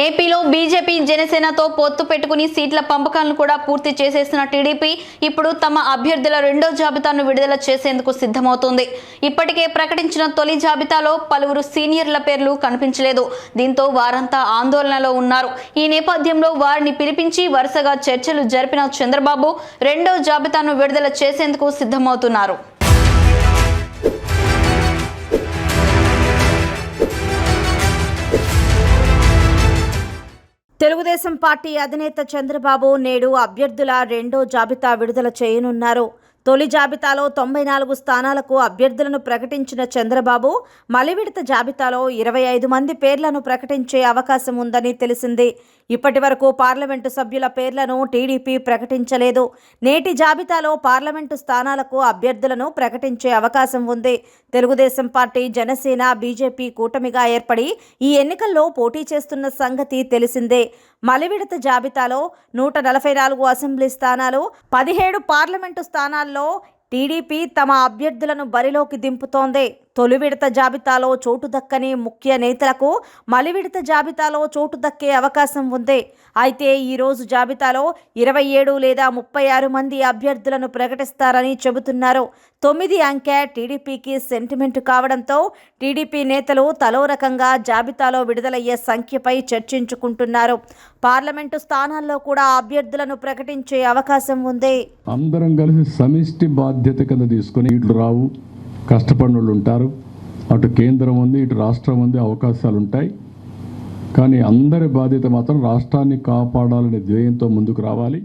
ఏపీలో బీజేపీ జనసేనతో పొత్తు పెట్టుకుని సీట్ల పంపకాలను కూడా పూర్తి చేసేసిన టీడీపీ ఇప్పుడు తమ అభ్యర్థుల రెండో జాబితాను విడుదల చేసేందుకు సిద్ధమవుతోంది. ఇప్పటికే ప్రకటించిన తొలి జాబితాలో పలువురు సీనియర్ల పేర్లు కనిపించలేదు. దీంతో వారంతా ఆందోళనలో ఉన్నారు. ఈ నేపథ్యంలో వారిని పిలిపించి వరుసగా చర్చలు జరిపిన చంద్రబాబు రెండో జాబితాను విడుదల చేసేందుకు సిద్ధమవుతున్నారు. తెలుగుదేశం పార్టీ అధినేత చంద్రబాబు నేడు అభ్యర్థుల రెండో జాబితా విడుదల చేయనున్నారు. తొలి జాబితాలో తొంభై నాలుగు స్థానాలకు అభ్యర్థులను ప్రకటించిన చంద్రబాబు మలివిడత జాబితాలో ఇరవై ఐదు మంది పేర్లను ప్రకటించే అవకాశం ఉందని తెలిసింది. ఇప్పటి వరకు పార్లమెంటు సభ్యుల పేర్లను టీడీపీ ప్రకటించలేదు. నేటి జాబితాలో పార్లమెంటు స్థానాలకు అభ్యర్థులను ప్రకటించే అవకాశం ఉంది. తెలుగుదేశం పార్టీ జనసేన బీజేపీ కూటమిగా ఏర్పడి ఈ ఎన్నికల్లో పోటీ చేస్తున్న సంగతి తెలిసిందే. మలివిడత జాబితాలో నూట నలభై నాలుగు అసెంబ్లీ స్థానాలు పదిహేడు పార్లమెంటు స్థానాల్లో టీడీపీ తమ అభ్యర్థులను బరిలోకి దింపుతోంది. తొలి విడత జాబితాలో చోటు దక్కని ముఖ్య నేతలకు మలి విడత జాబితాలో చోటు దక్కే అవకాశం ఉంది. అయితే ఈరోజు జాబితాలో ఇరవై ఏడు లేదా ముప్పై ఆరు మంది అభ్యర్థులను ప్రకటిస్తారని చెబుతున్నారు. తొమ్మిది అంకె టీడీపీకి సెంటిమెంట్ కావడంతో టీడీపీ నేతలు తలో రకంగా జాబితాలో విడుదలయ్యే సంఖ్యపై చర్చించుకుంటున్నారు. పార్లమెంటు స్థానాల్లో కూడా అభ్యర్థులను ప్రకటించే అవకాశం ఉంది. అందరం కలిసి సమిష్టి బాధ్యత కింద తీసుకుని ఇట్లు రావు. కష్టపడిన ఉంటారు. అటు కేంద్రం ఉంది ఇటు రాష్ట్రం ఉంది అవకాశాలు ఉంటాయి. కానీ అందరి బాధ్యత మాత్రం రాష్ట్రాన్ని కాపాడాలనే ధ్యేయంతో ముందుకు రావాలి.